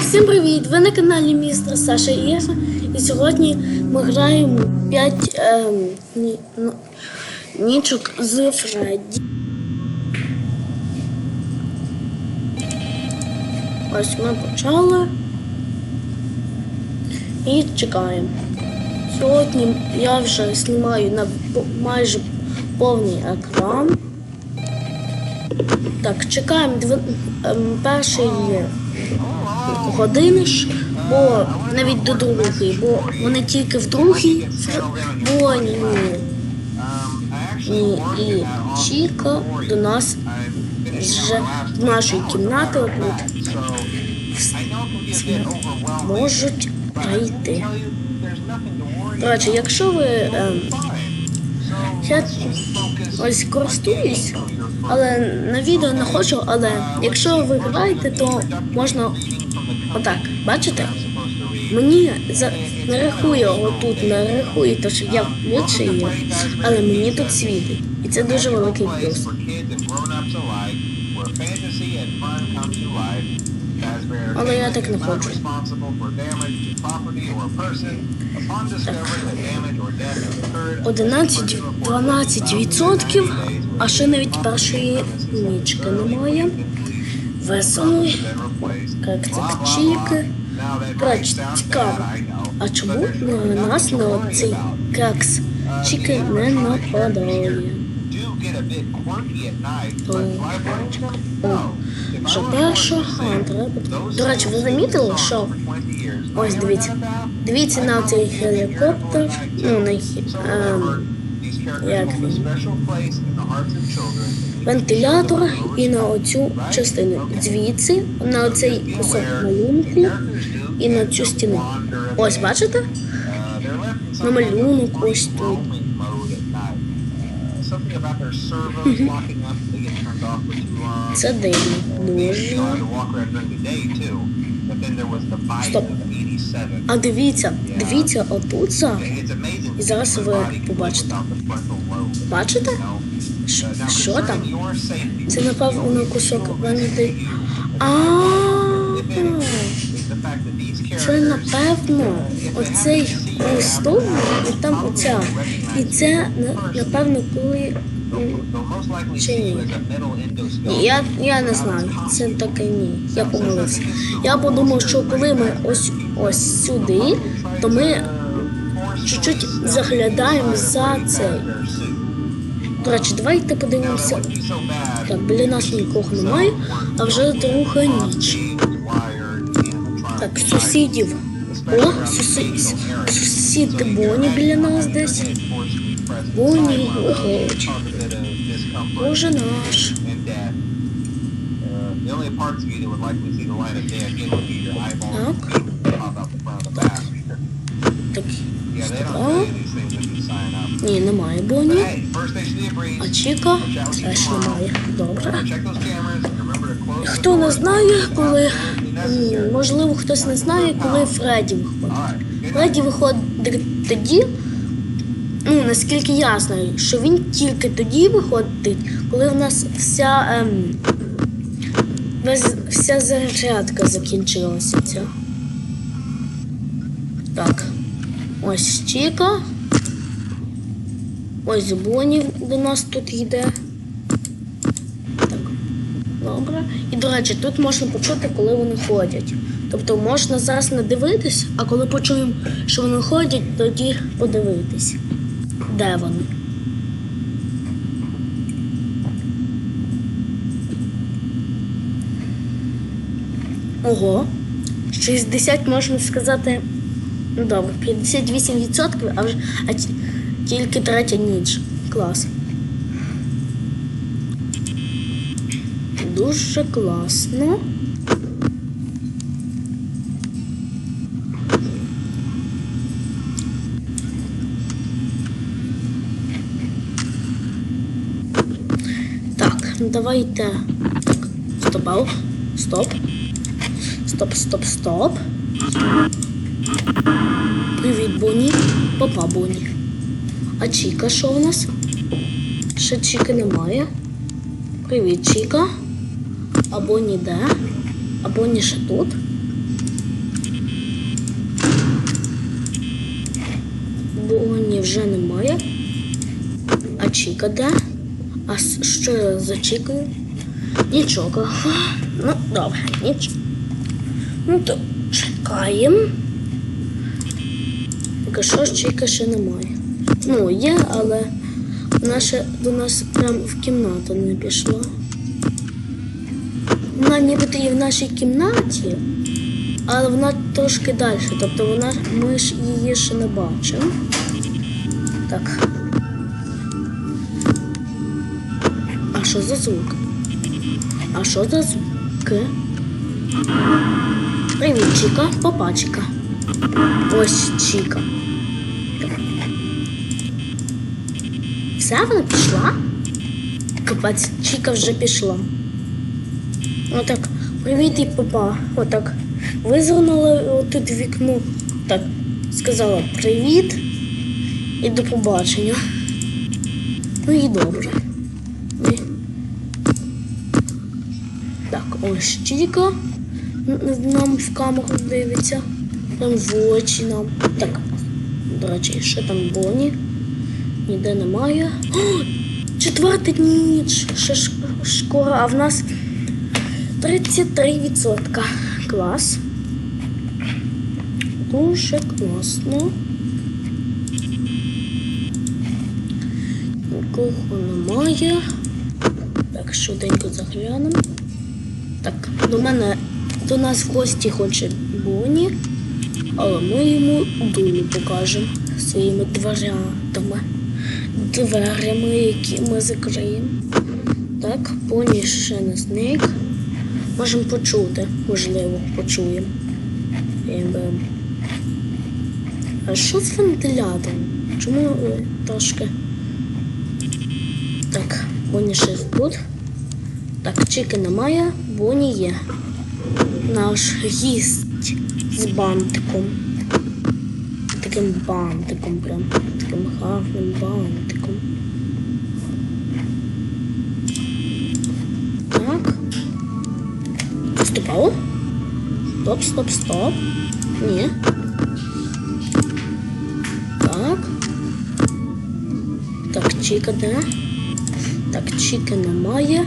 Всім привіт! Ви на каналі Містер Саша Єса. І сьогодні ми граємо 5 ем, ні, ну, нічок з Фредді. Ось ми почали. І чекаємо. Сьогодні я вже знімаю на майже повний екран. Так, чекаємо дв... ем, перший години бо навіть до другої, бо вони тільки в другій фр- Боні і, Чіка до нас вже до нашої кімнати отут можуть прийти. Речі, якщо ви ем, я ось користуюсь, але на відео не хочу, але якщо ви граєте, то можна отак, бачите? Мені за не рахує отут, не рахує, то що я вичаю, але мені тут світить. І це дуже великий плюс. Але я так не хочу. 11-12 відсотків, а ще навіть першої нічки немає. Весело, як це чіки. До цікаво. А чому на нас на оцей кекс чіки не нападає? О, що перша, а, треба. До речі, ви замітили, що ось дивіться. Дивіться на цей гелікоптер. Ну, на ем, як він? вентилятор і на оцю частину. Звідси на оцей кусок малюнку і на цю стіну. Ось бачите? На малюнок ось тут. Це дивно. Стоп. А дивіться, дивіться отут за. І зараз ви побачите. Бачите? Ш- Що там? Це напевно кусок ванити. А це напевно оцей листок і там оця. І це напевно коли. Чи ні? Ні, я, я не знаю. Це таке ні. Я помилився. Я подумав, що коли ми ось ось сюди, то ми чуть-чуть заглядаємо за цей. До речі, давайте подивимося. Так, біля нас нікого немає, а вже друга ніч. Так, сусідів. О, сусід, сусід Боні біля нас десь. Боні, ого. Боже наш. Так. Так. О, ні, немає Боні. А Чіка теж немає. Добре. Хто не знає, коли. Можливо, хтось не знає, коли Фредді виходить. Фредді виходить тоді, ну наскільки я знаю, що він тільки тоді виходить, коли в нас вся, ем, вся зарядка закінчилася. Ця. Так. Ось Чіка. Ось Боні до нас тут йде. Добре. І, до речі, тут можна почути, коли вони ходять. Тобто можна зараз не дивитись, а коли почуємо, що вони ходять, тоді подивитись, де вони. Ого. 60 можна сказати. Ну добре, 58%, а вже а тільки третя ніч. Клас. Дуже класно. Так, давайте. Так, стоп, стоп. Стоп, стоп, стоп. Привіт, Боні. Папа Боні. А Чіка що у нас? Ще Чіки немає. Привіт, Чіка або ніде, або ніж тут. Боні вже немає. А Чіка де? А що я за Чікою? Нічого. Ну, добре, нічого. Ну то чекаємо. Поки що Чіка ще немає. Ну, є, але вона ще до нас прямо в кімнату не пішла. Вона нібито і в нашій кімнаті, але вона трошки далі. Тобто вона, ми ж її ще не бачимо. Так. А що за звук? А що за звуки? Привіт, Чіка, папачка. Ось Чіка. Все, вона пішла? Капець, Чіка вже пішла. Отак, привіт і папа. Отак. Визирнула отут вікно. Так, сказала привіт і до побачення. Ну і добре. Так, ось Чіка нам в камеру дивиться. Там в очі нам. Так, до речі, ще там Боні. Ніде немає. О, четверта ніч. Ще скоро, а в нас 33%. Клас. Дуже класно. Нікого немає. Так, швиденько заглянемо. Так, до мене до нас в гості хоче Боні, але ми йому дулю покажемо своїми дверятами. Дверями, які ми закриємо. Так, Боні ще не зник. Можемо почути, можливо, почуємо. А що з вентилятором? Чому е, трошки? Так, Боні ще тут. Так, Чіки немає, Боні є. Наш гість з бантиком. Таким бантиком прям. Таким гарним бантиком. Поступало? Стоп, стоп, стоп. Ні. Так. Так, Чіка де? Так, Чіки немає.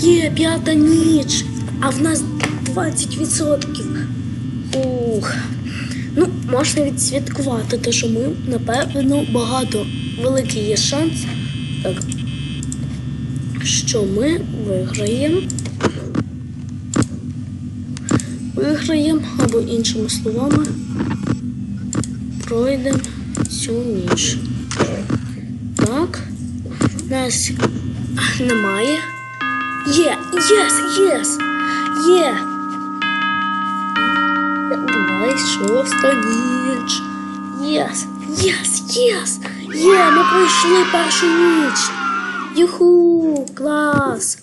Є п'ята ніч, а в нас 20%. Ух. Ну, можна відсвяткувати, те, що ми, напевно, багато великий є шанс, так, що ми виграємо. Виграємо, або іншими словами, пройдемо цю ніч. Так, нас немає. Є, єс, єс, є. Давай, шоста ніч. Єс, єс, єс. Є, ми пройшли першу ніч. Юху, клас.